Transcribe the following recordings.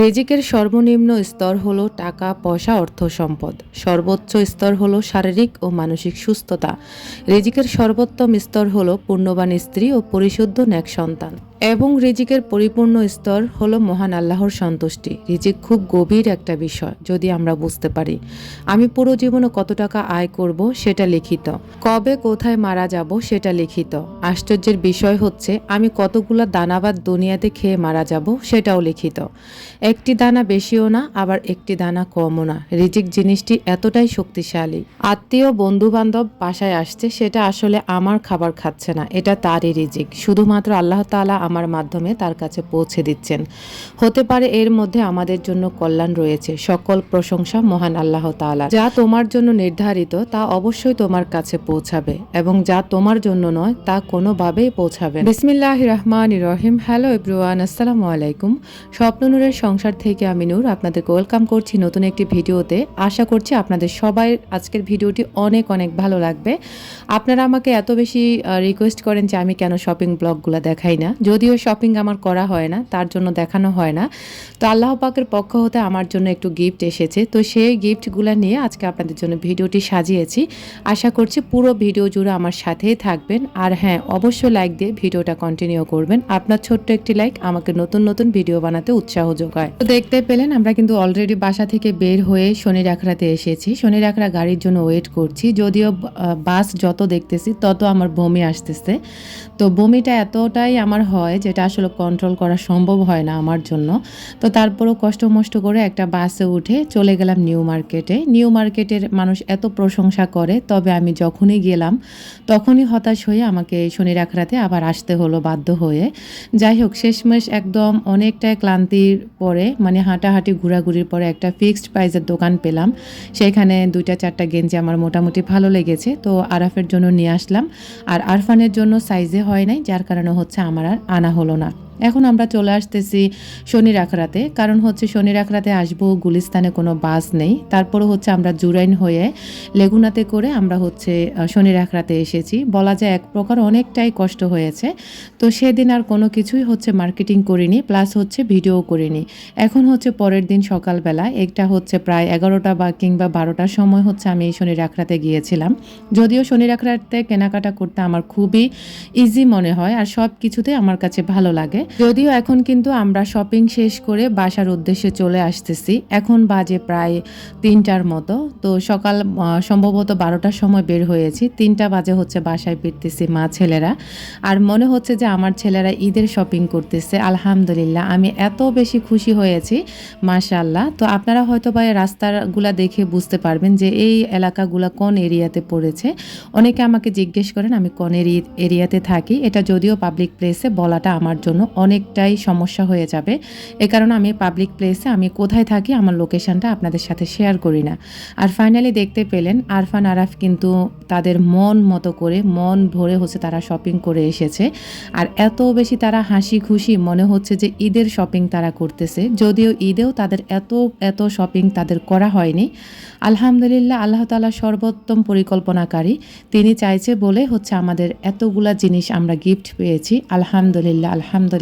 রেজিকের সর্বনিম্ন স্তর হল টাকা, পয়সা, অর্থ সম্পদ। সর্বোচ্চ স্তর হল শারীরিক ও মানসিক সুস্থতা। রেজিকের সর্বোত্তম স্তর হল পূর্ণবান স্ত্রী ও পরিশুদ্ধ ন্যাক সন্তান। এবং রিজিকের পরিপূর্ণ স্তর হলো মহান আল্লাহর সন্তুষ্টি। রিজিক খুব গভীর একটা বিষয়, যদি আমরা বুঝতে পারি। আমি পুরো জীবনে কত টাকা আয় করব সেটা লিখিত। কবে কোথায় মারা যাব সেটা লিখিত। আশ্চর্যের বিষয় হচ্ছে, আমি কতগুলো দানাবাদ দুনিয়াতে খেয়ে মারা যাব সেটাও লিখিত। একটি দানা বেশিও না, আবার একটি দানা কমও না। রিজিক জিনিসটি এতটাই শক্তিশালী। আত্মীয় বন্ধু বান্ধব বাসায় আসছে, সেটা আসলে আমার খাবার খাচ্ছে না, এটা তারই রিজিক। শুধুমাত্র আল্লাহ তাআলা আমার মাধ্যমে তার কাছে পৌঁছে দিচ্ছেন। হতে পারে এর মধ্যে আমাদের জন্য কল্যাণ রয়েছে। সকল প্রশংসা মহান আল্লাহ তাআলা। যা তোমার জন্য নির্ধারিত, তা অবশ্যই তোমার কাছে পৌঁছাবে এবং যা তোমার জন্য নয়, তা কোনোভাবেই পৌঁছাবে বিসমিল্লাহ রহমান রহিম। হ্যালো এভরিওয়ান, আসসালামু আলাইকুম। স্বপ্ননূরের সংসার থেকে আমি নূর আপনাদেরকে ওয়েলকাম করছি নতুন একটি ভিডিওতে। আশা করছি আপনাদের সবাই আজকের ভিডিওটি অনেক অনেক ভালো লাগবে। আপনারা আমাকে এত বেশি রিকোয়েস্ট করেন যে আমি কেন শপিং ব্লগগুলো দেখাই না। যদিও শপিং আমার করা হয় না, তার জন্য দেখানো হয় না। তো আল্লাহ পাকের পক্ষ হতে আমার জন্য একটু গিফট এসেছে। তো সেই গিফটগুলো নিয়ে আজকে আপনাদের জন্য ভিডিওটি সাজিয়েছি। আশা করছি পুরো ভিডিও জুড়ে আমার সাথেই থাকবেন। আর হ্যাঁ অবশ্যই লাইক দিয়ে ভিডিওটা কন্টিনিউ করবেন। আপনার ছোট্ট একটি লাইক আমাকে নতুন নতুন ভিডিও বানাতে উৎসাহ যোগায়। তো দেখতে পেলেন, আমরা কিন্তু অলরেডি বাসা থেকে বের হয়ে শনি রাখড়াতে এসেছি। শনি রাখড়া গাড়ির জন্য ওয়েট করছি। যদিও বাস যত দেখতেছি, তত আমার বমি আসতেছে। তো বমিটা এতটাই আমার হয় যেটা আসলে কন্ট্রোল করা সম্ভব হয় না আমার জন্য। তো তারপরেও কষ্ট মষ্ট করে একটা বাসে উঠে চলে গেলাম নিউ মার্কেটে। নিউ মার্কেটের মানুষ এত প্রশংসা করে, তবে আমি যখনই গেলাম, তখনই হতাশ হয়ে আমাকে শনি রাখরাতে আবার আসতে হলো বাধ্য হয়ে। যাই হোক, শেষমেশ একদম অনেকটাই ক্লান্তির পরে মানে হাঁটাহাঁটি ঘোরাঘুরির পরে একটা ফিক্সড প্রাইজের দোকান পেলাম। সেখানে দুইটা, চারটা গেঞ্জি আমার মোটামুটি ভালো লেগেছে। তো আরাফের জন্য নিয়ে আসলাম। আর আরফানের জন্য সাইজে হয় নাই, যার কারণে হচ্ছে আমার আর আনা হলো না। এখন আমরা চলে আসতেছি শনি রাখরাতে কারণ হচ্ছে শনি রাখরাতে আসব গুলিস্তানে কোনো বাস নেই। তারপরে হচ্ছে আমরা জুরাইন হয়ে লেগুনাতে করে আমরা হচ্ছে আহ, শনি রাখরাতে এসেছি। বলা যায় এক প্রকার অনেকটাই কষ্ট হয়েছে। তো সেদিন আর কোনো কিছুই হচ্ছে মার্কেটিং করিনি প্লাস হচ্ছে ভিডিও করিনি। এখন হচ্ছে পরের দিন সকালবেলা একটা হচ্ছে প্রায় এগারোটা বা কিংবা বারোটার সময় হচ্ছে আমি এই শনি রাখরাতে গিয়েছিলাম। যদিও শনি রাখরাতে কেনাকাটা করতে আমার খুবই ইজি মনে হয় আর সব কিছুতে আমার কাছে ভালো লাগে। যদিও এখন কিন্তু আমরা শপিং শেষ করে বাসার উদ্দেশ্যে চলে আসতেছি। এখন বাজে প্রায় তিনটার মতো। তো সকাল সম্ভবত বারোটার সময় বের হয়েছি। তিনটা বাজে হচ্ছে বাসায় ফিরতেছি মা ছেলেরা। আর মনে হচ্ছে যে আমার ছেলেরা ঈদের শপিং করতেছে। আলহামদুলিল্লাহ, আমি এত বেশি খুশি হয়েছি মাশাল্লাহ তো আপনারা হয়তো বা রাস্তাগুলা দেখে বুঝতে পারবেন যে এই এলাকাগুলা কোন এরিয়াতে পড়েছে। অনেকে আমাকে জিজ্ঞেস করেন, আমি কোন এরি- এরিয়াতে থাকি? এটা যদিও পাবলিক প্লেসে বলাটা আমার জন্য অনেকটাই সমস্যা হয়ে যাবে। এ কারণে আমি পাবলিক প্লেসে আমি কোথায় থাকি, আমার লোকেশনটা আপনাদের সাথে শেয়ার করি না। আর ফাইনালি দেখতে পেলেন, আরফান, আরাফ কিন্তু তাদের মন মতো করে, মন ভরে হচ্ছে তারা শপিং করে এসেছে। আর এত বেশি তারা হাসি খুশি মনে হচ্ছে যে ঈদের শপিং তারা করতেছে। যদিও ঈদেও তাদের এত এত শপিং তাদের করা হয়নি। আলহামদুলিল্লাহ, আল্লাহ তালা সর্বোত্তম পরিকল্পনাকারী। তিনি চাইছে বলে হচ্ছে আমাদের এতগুলা জিনিস আমরা গিফট পেয়েছি। আলহামদুলিল্লাহ আলহামদুলিল্লাহ।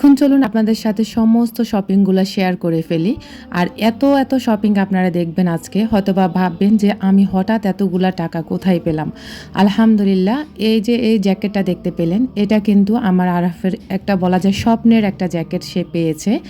এখন চলুন আপনাদের সাথে সমস্ত শপিংগুলো শেয়ার করে ফেলি। আর এত এত শপিং আপনারা দেখবেন আজকে। হয়তোবা ভাববেন যে আমি হঠাৎ এতগুলা টাকা কোথায় পেলাম? আলহামদুলিল্লাহ, এই যে এই জ্যাকেটটা দেখতে পেলেন, এটা কিন্তু আমার আরাফের একটা বলা যায় স্বপ্নের একটা জ্যাকেট সে পেয়েছে।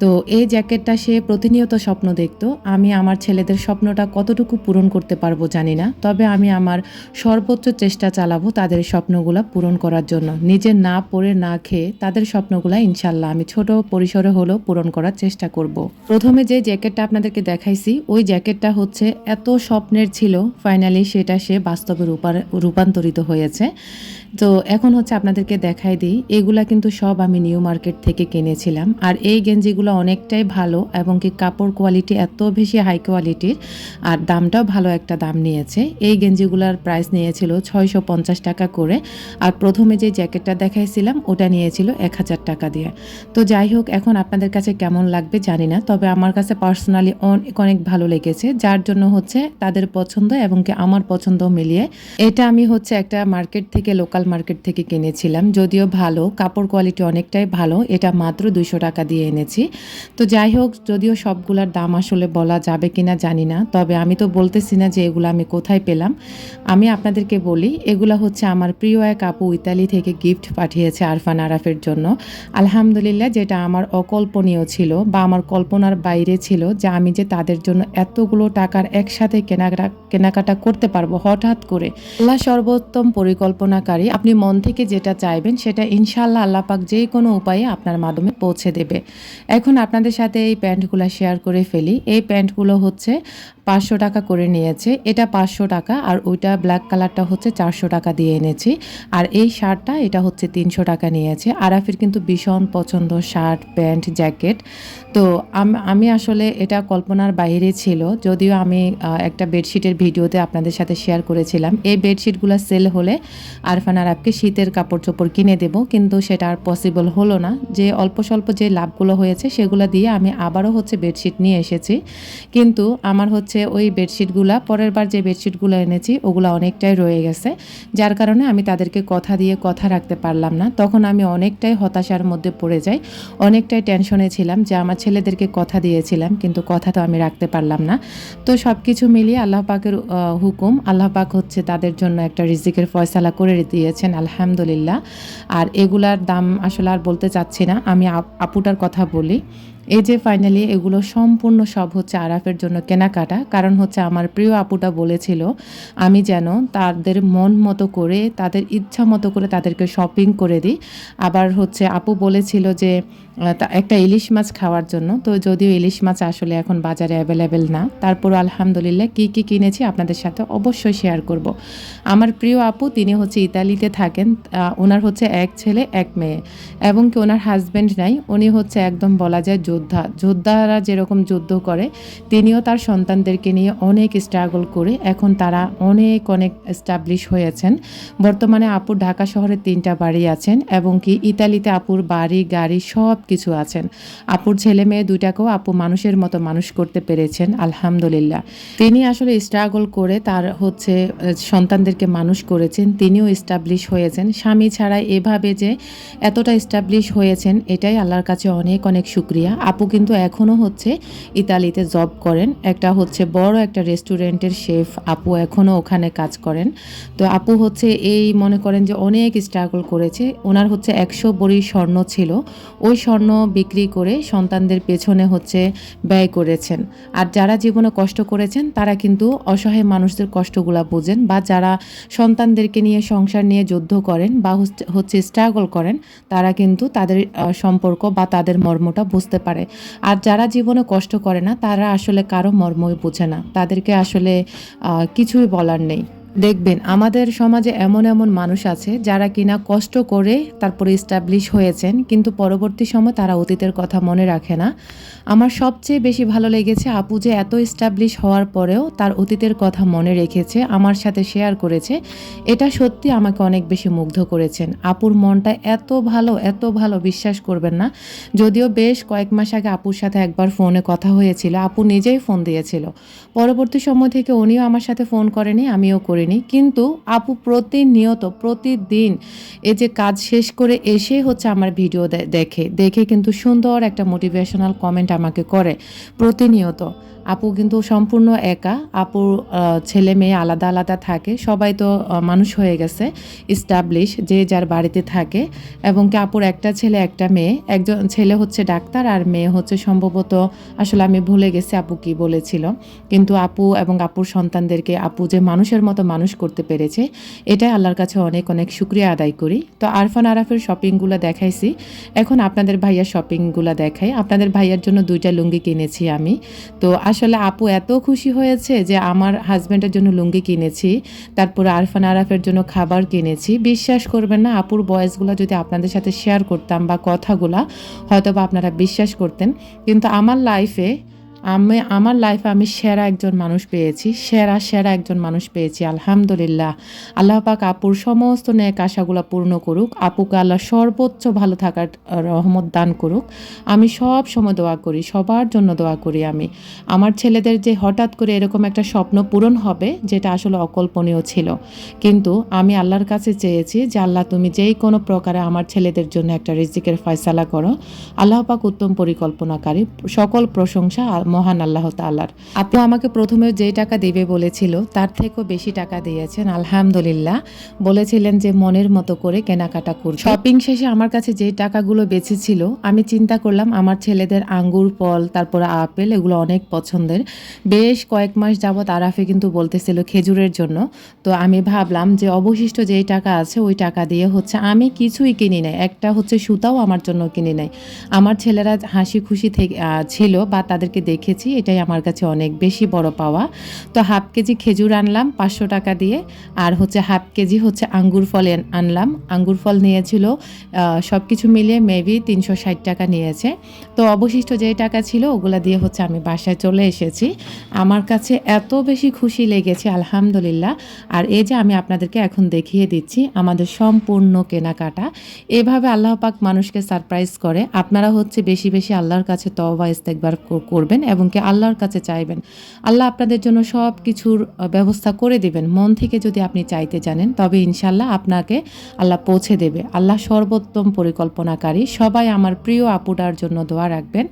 তো এই জ্যাকেটটা সে প্রতিনিয়ত স্বপ্ন দেখতো। আমি আমার ছেলেদের স্বপ্নটা কতটুকু পূরণ করতে পারব জানি না। তবে আমি আমার সর্বোচ্চ চেষ্টা চালাবো তাদের স্বপ্নগুলো পূরণ করার জন্য। নিজে না পড়ে না খেয়ে তাদের স্বপ্নগুলো ইনশাল্লাহ আমি ছোট পরিসরে হলেও পূরণ করার চেষ্টা করব। প্রথমে যে জ্যাকেটটা আপনাদেরকে দেখাইছি, ওই জ্যাকেটটা হচ্ছে এত স্বপ্নের ছিল ফাইনালি সেটা সে বাস্তবে রূপান্তরিত হয়েছে। তো এখন হচ্ছে আপনাদেরকে দেখাই দিই, এগুলা কিন্তু সব আমি নিউ মার্কেট থেকে কিনেছিলাম। আর এই গেঞ্জিগুলো অনেকটাই ভালো, এবং কি কাপড় কোয়ালিটি এত বেশি হাই কোয়ালিটির আর দামটাও ভালো একটা দাম নিয়েছে। এই গেঞ্জিগুলোর প্রাইস নিয়েছিল ছয়শো পঞ্চাশ টাকা করে, আর প্রথমে যে জ্যাকেটটা দেখাইছিলাম, ওটা নিয়েছিল এক হাজার টাকা দিয়ে। তো যাই হোক, এখন আপনাদের কাছে কেমন লাগবে জানি না, তবে আমার কাছে পার্সোনালি অনেক অনেক ভালো লেগেছে। যার জন্য হচ্ছে তাদের পছন্দ এবং কি আমার পছন্দ মিলিয়ে। এটা আমি হচ্ছে একটা মার্কেট থেকে লোকাল মার্কেট থেকে কিনেছিলাম। যদিও ভালো, কাপড় কোয়ালিটি অনেকটাই ভালো, এটা মাত্র দুইশো টাকা দিয়ে এনেছি। তো যাই হোক, যদিও সবগুলার দাম আসলে বলা যাবে কিনা জানি না, তবে আমি তো বলতেছি না যে এগুলো আমি কোথায় পেলাম। আমি আপনাদেরকে বলি, এগুলো হচ্ছে আমার প্রিয় এক আপু ইতালি থেকে গিফট পাঠিয়েছে আরফান আরাফের জন্য। আলহামদুলিল্লাহ, যেটা আমার অকল্পনীয় ছিল বা আমার কল্পনার বাইরে ছিল যে আমি যে তাদের জন্য এতগুলো টাকার একসাথে কেনাকাটা কেনাকাটা করতে পারব হঠাৎ করে। আল্লাহ সর্বোত্তম পরিকল্পনাকারী, আপনি মন থেকে যেটা চাইবেন সেটা ইনশাল্লাহ আল্লাহ পাক যে কোনো উপায়ে আপনার মাধ্যমে পৌঁছে দেবে। এখন আপনাদের সাথে এই প্যান্টগুলো শেয়ার করে ফেলি। এই প্যান্টগুলো হচ্ছে পাঁচশো টাকা করে নিয়েছে। এটা পাঁচশো টাকা আর ওইটা ব্ল্যাক কালারটা হচ্ছে চারশো টাকা দিয়ে এনেছি। আর এই শার্টটা, এটা হচ্ছে তিনশো টাকা নিয়েছে। আরাফির কিন্তু ভীষণ পছন্দ শার্ট প্যান্ট জ্যাকেট। তো আম- আসলে এটা কল্পনার বাইরে ছিল, যদিও আমি একটা বেডশিটের ভিডিওতে আপনাদের সাথে শেয়ার করেছিলাম। এই বেডশিটগুলো সেল হলে আরফান আরাফকে শীতের কাপড় চোপড় কিনে দেব, কিন্তু সেটা আর পসিবল হলো না। যে অল্প স্বল্প যে লাভগুলো হয়েছে, সেগুলো দিয়ে আমি আবারও হচ্ছে বেডশিট নিয়ে এসেছি। কিন্তু আমার হচ্ছে ওই বেডশিটগুলো, পরের বার যে বেডশিটগুলো এনেছি, ওগুলো অনেকটাই রয়ে গেছে। যার কারণে আমি তাদেরকে কথা দিয়ে কথা রাখতে পারলাম না। তখন আমি অনেকটাই হতাশার মধ্যে পড়ে যাই, অনেকটাই টেনশনে ছিলাম যে আমার ছেলেদেরকে কথা দিয়েছিলাম, কিন্তু কথা তো আমি রাখতে পারলাম না। তো সব কিছু মিলিয়ে আল্লাহ পাকের হুকুম, আল্লাহ পাক হচ্ছে তাদের জন্য একটা রিজিকের ফয়সালা করে দিয়েছেন, আলহামদুলিল্লাহ। আর এগুলার দাম আসলে আর বলতে চাচ্ছি না। আমি আপ- আপুটার কথা বলি। এই যে ফাইনালি এগুলো সম্পূর্ণ সব হচ্ছে আরাফের জন্য কেনাকাটা, কারণ হচ্ছে আমার প্রিয় আপুটা বলেছিল, আমি যেন তাদের মন মতো করে, তাদের ইচ্ছা মতো করে তাদেরকে শপিং করে দিই। আবার হচ্ছে আপু বলেছিল যে একটা ইলিশ মাছ খাওয়ার জন্য, তো যদিও ইলিশ মাছ আসলে এখন বাজারে অ্যাভেলেবেল না তারপর আলহামদুলিল্লাহ কি কি কিনেছি আপনাদের সাথে অবশ্যই শেয়ার করব। আমার প্রিয় আপু, তিনি হচ্ছে ইতালিতে থাকেন ওনার হচ্ছে এক ছেলে, এক মেয়ে, এবং কি ওনার হাজব্যান্ড নাই, উনি হচ্ছে একদম বলা যায় যোদ্ধা, যোদ্ধারা যেরকম যুদ্ধ করে, তিনিও তার সন্তানদেরকে নিয়ে অনেক স্ট্রাগল করে এখন তারা অনেক অনেক এস্টাবলিশ হয়েছেন। বর্তমানে আপুর ঢাকা শহরে তিনটা বাড়ি আছেন এবং কি ইতালিতে আপুর বাড়ি, গাড়ি সব কিছু আছেন। আপুর ছেলে মেয়ে দুইটাকেও আপু মানুষের মতো মানুষ করতে পেরেছেন, আলহামদুলিল্লাহ। তিনি আসলে স্ট্রাগল করে তার হচ্ছে সন্তানদেরকে মানুষ করেছেন, তিনিও এস্টাবলিশ হয়েছেন। স্বামী ছাড়া এভাবে যে এতটা এস্টাবলিশ হয়েছেন, এটাই আল্লাহর কাছে অনেক অনেক শুক্রিয়া। আপু কিন্তু এখনও হচ্ছে ইতালিতে জব করেন। একটা হচ্ছে বড় একটা রেস্টুরেন্টের শেফ আপু এখনও ওখানে কাজ করেন। তো আপু হচ্ছে এই মনে করেন যে অনেক স্ট্রাগল করেছে। ওনার হচ্ছে একশো বড়ি স্বর্ণ ছিল। ওই স্বর্ণ বিক্রি করে সন্তানদের পেছনে হচ্ছে ব্যয় করেছেন। আর যারা জীবনে কষ্ট করেছেন, তারা কিন্তু অসহায় মানুষদের কষ্টগুলা বোঝেন বা যারা সন্তানদেরকে নিয়ে সংসার নিয়ে যুদ্ধ করেন বা হচ্ছে- স্ট্রাগল করেন, তারা কিন্তু তাদের সম্পর্ক বা তাদের মর্মটা বুঝতে পারে আর যারা জীবনে কষ্ট করে না, তারা আসলে কারও মর্মই বোঝে না। তাদেরকে আসলে কিছুই বলার নেই। দেখবেন, আমাদের সমাজে এমন এমন মানুষ আছে যারা কিনা কষ্ট করে তারপরে স্টাবলিশ হয়েছেন, কিন্তু পরবর্তী সময় তারা অতীতের কথা মনে রাখে না। আমার সবচেয়ে বেশি ভালো লেগেছে আপু যে এত স্টাবলিশ হওয়ার পরেও তার অতীতের কথা মনে রেখেছে, আমার সাথে শেয়ার করেছে। এটা সত্যি আমাকে অনেক বেশি মুগ্ধ করেছেন। আপুর মনটা এত ভালো এত ভালো, বিশ্বাস করবেন না। যদিও বেশ কয়েক মাস আগে আপুর সাথে একবার ফোনে কথা হয়েছিল, আপু নিজেই ফোন দিয়েছিল। পরবর্তী সময় থেকে উনিও আমার সাথে ফোন করেনি, আমিও করিনি। কিন্তু আপু প্রতিনিয়ত, প্রতিদিন এই যে কাজ শেষ করে এসে হচ্ছে আমার ভিডিও দেখে। দেখে কিন্তু সুন্দর একটা মোটিভেশনাল কমেন্ট আমাকে করে প্রতিনিয়ত। আপু কিন্তু সম্পূর্ণ একা। আপুর ছেলে মেয়ে আলাদা আলাদা থাকে। সবাই তো মানুষ হয়ে গেছে স্টাবলিশ যে যার বাড়িতে থাকে। এবং কি আপুর একটা ছেলে, একটা মেয়ে। একজন ছেলে হচ্ছে ডাক্তার আর মেয়ে হচ্ছে সম্ভবত, আসলে আমি ভুলে গেছি আপু কি বলেছিল। কিন্তু আপু এবং আপুর সন্তানদেরকে, আপু যে মানুষের মতো মানুষ করতে পেরেছে। এটাই আল্লাহর কাছে অনেক অনেক শুক্রিয়া আদায় করি। তো আরফান আরাফের শপিংগুলো দেখাইছি। এখন আপনাদের ভাইয়ার শপিংগুলো দেখাই। আপনাদের ভাইয়ার জন্য দুইটা লুঙ্গি কিনেছি আমি। তো আসলে আপু এত খুশি হয়েছে যে আমার হাজব্যান্ডের জন্য লুঙ্গি কিনেছি, তারপর আরফান আরাফের জন্য খাবার কিনেছি। বিশ্বাস করবেন না, আপুর বয়েসগুলো যদি আপনাদের সাথে শেয়ার করতাম বা কথাগুলা হয়তো বা আপনারা বিশ্বাস করতেন। কিন্তু আমার লাইফে আমি, আমার লাইফে আমি সেরা একজন মানুষ পেয়েছি, সেরা সেরা একজন মানুষ পেয়েছি, আলহামদুলিল্লাহ। আল্লাহ পাক আপুর সমস্ত ন্যাক আশাগুলো পূর্ণ করুক, আপুকে আল্লাহ সর্বোচ্চ ভালো থাকার রহমত দান করুক। আমি সব সময় দোয়া করি, সবার জন্য দোয়া করি আমি। আমার ছেলেদের যে হঠাৎ করে এরকম একটা স্বপ্ন পূরণ হবে, যেটা আসলে অকল্পনীয় ছিল। কিন্তু আমি আল্লাহর কাছে চেয়েছি যে, আল্লাহ তুমি যেই কোনো প্রকারে আমার ছেলেদের জন্য একটা রিজিকের ফয়সালা করো। আল্লাহ পাক উত্তম পরিকল্পনাকারী, সকল প্রশংসা মহান আল্লাহ তাল্লার আপু আমাকে প্রথমে যে টাকা দেবে বলেছিল, তার থেকেও বেশি টাকা দিয়েছেন, আলহামদুলিল্লাহ। বলেছিলেন যে মনের মতো করে কেনাকাটা করবে শপিং শেষে আমার কাছে যে টাকাগুলো বেঁচেছিল, আমি চিন্তা করলাম আমার ছেলেদের আঙ্গুর, ফল, তারপর আপেল, এগুলো অনেক পছন্দের। বেশ কয়েক মাস যাবৎ আরাফে কিন্তু বলতেছিল খেজুরের জন্য। তো আমি ভাবলাম যে অবশিষ্ট যেই টাকা আছে, ওই টাকা দিয়ে হচ্ছে আমি কিছুই কিনি নাই। একটা হচ্ছে সুতাও আমার জন্য কিনি নাই। আমার ছেলেরা হাসি খুশি থেকে ছিল বা তাদেরকে দেখেছি, এটাই আমার কাছে অনেক বেশি বড় পাওয়া। তো হাফ কেজি খেজুর আনলাম পাঁচশো টাকা দিয়ে, আর হচ্ছে হাফ কেজি হচ্ছে আঙ্গুর ফল আনলাম। আঙ্গুর ফল নিয়েছিল সব কিছু মিলিয়ে মেবি তিনশো ষাট টাকা নিয়েছে। তো অবশিষ্ট যেই টাকা ছিল, ওগুলা দিয়ে হচ্ছে আমি বাসায় চলে এসেছি। আমার কাছে এত বেশি খুশি লেগেছে, আলহামদুলিল্লাহ। আর এই যে আমি আপনাদেরকে এখন দেখিয়ে দিচ্ছি, আমাদের সম্পূর্ণ কেনাকাটা। এভাবে আল্লাহ পাক মানুষকে সারপ্রাইজ করে। আপনারা হচ্ছে বেশি বেশি আল্লাহর কাছে তওবা ইস্তেকবার কর- করবেন এবং কি আল্লাহর কাছে চাইবেন। আল্লাহ আপনাদের জন্য সব কিছুর ব্যবস্থা করে দিবেন। মন থেকে যদি আপনি চাইতে জানেন, তবে ইনশাল্লাহ আপনাকে আল্লাহ পৌঁছে দেবে। আল্লাহ সর্বোত্তম পরিকল্পনাকারী। সবাই আমার প্রিয় আপুটার জন্য দোয়া রাখবেন।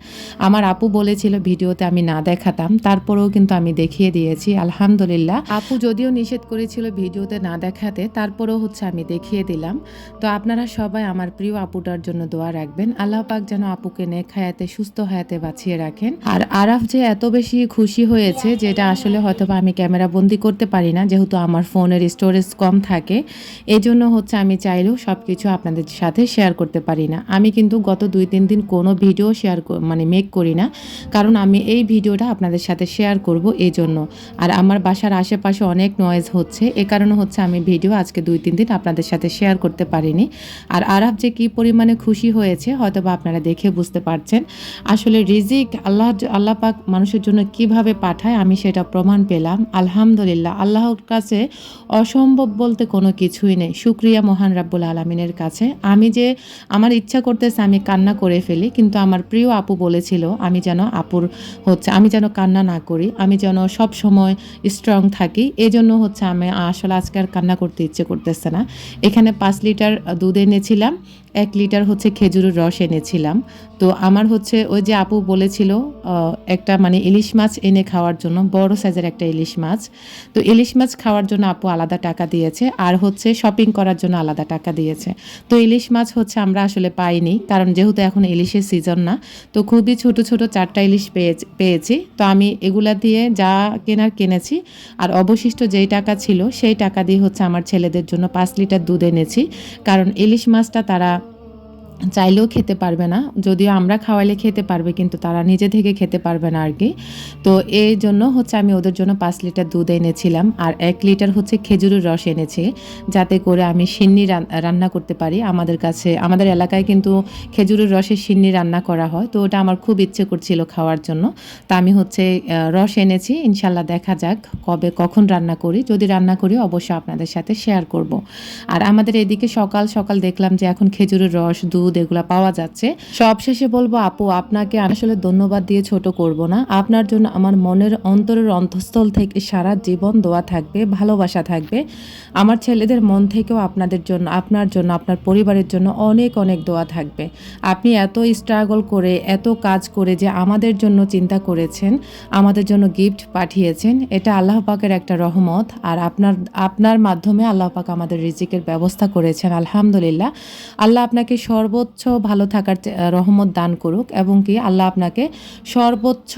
আমার আপু বলেছিল ভিডিওতে আমি না দেখাতাম, তারপরেও কিন্তু আমি দেখিয়ে দিয়েছি। আলহামদুলিল্লাহ। আপু যদিও নিষেধ করেছিল ভিডিওতে না দেখাতে, তারপরেও হচ্ছে আমি দেখিয়ে দিলাম। তো আপনারা সবাই আমার প্রিয় আপুটার জন্য দোয়া রাখবেন। আল্লাহ পাক যেন আপুকে নেক সুস্থ হায়াতে বাঁচিয়ে রাখেন। আর আরাফ যে এত বেশি খুশি হয়েছে যেটা আসলে হয়তো বা আমি ক্যামেরা বন্দি করতে পারি না, যেহেতু আমার ফোনের স্টোরেজ কম থাকে এই জন্য হচ্ছে আমি চাইলেও সব কিছু আপনাদের সাথে শেয়ার করতে পারি না। আমি কিন্তু গত দুই তিন দিন কোনো ভিডিও শেয়ার মানে মেক করি না, কারণ আমি এই ভিডিওটা আপনাদের সাথে শেয়ার করব এই জন্য আর আমার বাসার আশেপাশে অনেক নয়েজ হচ্ছে, এ কারণে হচ্ছে আমি ভিডিও আজকে দুই তিন দিন আপনাদের সাথে শেয়ার করতে পারিনি। আর আরাফ যে কি পরিমাণে খুশি হয়েছে হয়তো বা আপনারা দেখে বুঝতে পারছেন। আসলে রিজিক, আল্লাহ আল্লাহ পাক মানুষের জন্য কীভাবে পাঠায়, আমি সেটা প্রমাণ পেলাম। আলহামদুলিল্লাহ, আল্লাহর কাছে অসম্ভব বলতে কোনো কিছুই নেই। শুক্রিয়া মহান রাব্বুল আলমিনের কাছে। আমি যে আমার ইচ্ছা করতেছে, আমি কান্না করে ফেলি, কিন্তু আমার প্রিয় আপু বলেছিল, আমি যেন আপুর হচ্ছে, আমি যেন কান্না না করি, আমি যেন সব সময় স্ট্রং থাকি। এই জন্য হচ্ছে আমি আসলে আজকে আর কান্না করতে ইচ্ছে করতেছে না। এখানে পাঁচ লিটার দুধ এনেছিলাম। এক লিটার হচ্ছে খেজুরের রস এনেছিলাম। তো আমার হচ্ছে ওই যে আপু বলেছিল একটা মানে ইলিশ মাছ এনে খাওয়ার জন্য, বড় সাইজের একটা ইলিশ মাছ। তো ইলিশ মাছ খাওয়ার জন্য আপু আলাদা টাকা দিয়েছে, আর হচ্ছে শপিং করার জন্য আলাদা টাকা দিয়েছে। তো ইলিশ মাছ হচ্ছে আমরা আসলে পাইনি, কারণ যেহেতু এখন ইলিশের সিজন না, তো খুবই ছোট ছোট চারটা ইলিশ পেয়েছি। তো আমি এগুলা দিয়ে যা কেনার কিনেছি, আর অবশিষ্ট যেই টাকা ছিল, সেই টাকা দিয়ে হচ্ছে আমার ছেলেদের জন্য পাঁচ লিটার দুধ এনেছি। কারণ ইলিশ মাছটা তারা চাইলেও খেতে পারবে না। যদিও আমরা খাওয়াইলে খেতে পারবে, কিন্তু তারা নিজে থেকে খেতে পারবে না আর কি তো এই জন্য হচ্ছে আমি ওদের জন্য পাঁচ লিটার দুধ এনেছিলাম, আর এক লিটার হচ্ছে খেজুরের রস এনেছি, যাতে করে আমি সিন্নি রান্না করতে পারি। আমাদের কাছে, আমাদের এলাকায় কিন্তু খেজুরের রসের সিন্নি রান্না করা হয়, তো ওটা আমার খুব ইচ্ছে করছিল খাওয়ার জন্য। তা আমি হচ্ছে রস এনেছি ইনশাল্লাহ দেখা যাক কবে, কখন রান্না করি। যদি রান্না করি, অবশ্যই আপনাদের সাথে শেয়ার করব। আর আমাদের এদিকে সকাল সকাল দেখলাম যে এখন খেজুরের রস, দুধ এগুলো পাওয়া যাচ্ছে। সবশেষে বলব, আপু, আপনাকে আসলে ধন্যবাদ দিয়ে ছোট করব না। আপনার জন্য আমার মনের অন্তরের অন্তঃস্থল থেকে সারা জীবন দোয়া থাকবে, ভালোবাসা থাকবে। আমার ছেলেদের মন থেকেও আপনাদের জন্য, আপনার জন্য, আপনার পরিবারের জন্য অনেক অনেক দোয়া থাকবে। আপনি এত স্ট্রাগল করে, এত কাজ করে যে আমাদের জন্য চিন্তা করেছেন, আমাদের জন্য গিফট পাঠিয়েছেন, এটা আল্লাহ পাকের একটা রহমত। আর আপনার আপনার মাধ্যমে আল্লাহ পাক আমাদের রিজিকের ব্যবস্থা করেছেন, আলহামদুলিল্লাহ। আল্লাহ আপনাকে সর্বোচ্চ ভালো থাকার রহমত দান করুক এবং কি আল্লাহ আপনাকে সর্বোচ্চ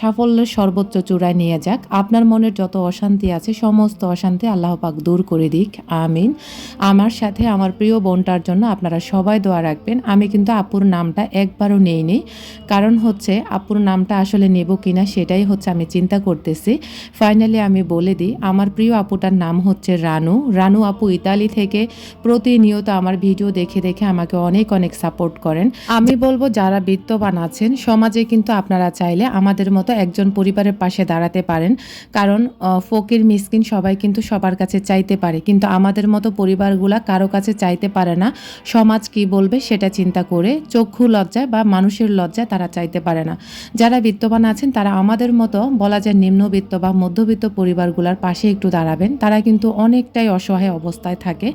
সাফল্যের সর্বোচ্চ চূড়ায় নিয়ে যাক। আপনার মনের যত অশান্তি আছে, সমস্ত অশান্তি আল্লাহ পাক দূর করে দিক। আমিন। আমার সাথে আমার প্রিয় বোনটার জন্য আপনারা সবাই দোয়া রাখবেন। আমি কিন্তু আপুর নামটা একবারও নেইনি। কারণ হচ্ছে আপুর নামটা আসলে নেব কিনা সেটাই হচ্ছে আমি চিন্তা করতেছি। ফাইনালি আমি বলে দিই, আমার প্রিয় আপুটার নাম হচ্ছে রানু। রানু আপু ইতালি থেকে প্রতিনিয়ত আমার ভিডিও দেখে দেখে আমাকে অনেক অনেক অনেক সাপোর্ট করেন। আমি বলব, যারা বিত্তবান আছেন, সমাজে কিন্তু আপনারা চাইলে আমাদের মতো একজন পরিবারের পাশে দাঁড়াতে পারেন। কারণ ফকির, মিসকিন সবাই কিন্তু সবার কাছে চাইতে পারে। কিন্তু আমাদের মতো পরিবারগুলা কারও কাছে চাইতে পারে না। সমাজ কি বলবে সেটা চিন্তা করে চক্ষু লজ্জায় বা মানুষের লজ্জায় তারা চাইতে পারে না। যারা বিত্তবান আছেন, তারা আমাদের মতো বলা যায় নিম্নবিত্ত বা মধ্যবিত্ত পরিবারগুলোর পাশে একটু দাঁড়াবেন। তারা কিন্তু অনেকটাই অসহায় অবস্থায় থাকে।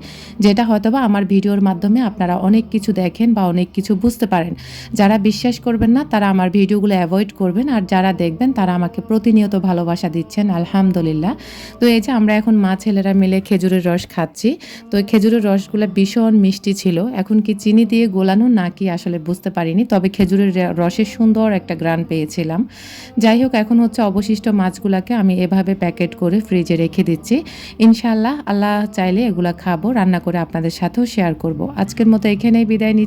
যেটা হয়তোবা আমার ভিডিওর মাধ্যমে আপনারা অনেক কিছু দেখেন বা অনেক কিছু বুঝতে পারেন। যারা বিশ্বাস করবেন না, তারা আমার ভিডিওগুলো অ্যাভয়েড করবেন আর যারা দেখবেন, তারা আমাকে প্রতিনিয়ত ভালোবাসা দিচ্ছেন, আলহামদুলিল্লাহ। তো এই যে আমরা এখন মা ছেলেরা মিলে খেজুরের রস খাচ্ছি। তো খেজুরের রসগুলো ভীষণ মিষ্টি ছিল। এখন কি চিনি দিয়ে গোলানো নাকি আসলে বুঝতে পারিনি, তবে খেজুরের রসের সুন্দর একটা গ্রান পেয়েছিলাম। যাই হোক, এখন হচ্ছে অবশিষ্ট মাছগুলোকে আমি এভাবে প্যাকেট করে ফ্রিজে রেখে দিচ্ছি। ইনশাআল্লাহ, আল্লাহ চাইলে এগুলা খাব, রান্না করে আপনাদের সাথেও শেয়ার করব। আজকের মতো এখানেই বিদায় নিচ্ছি।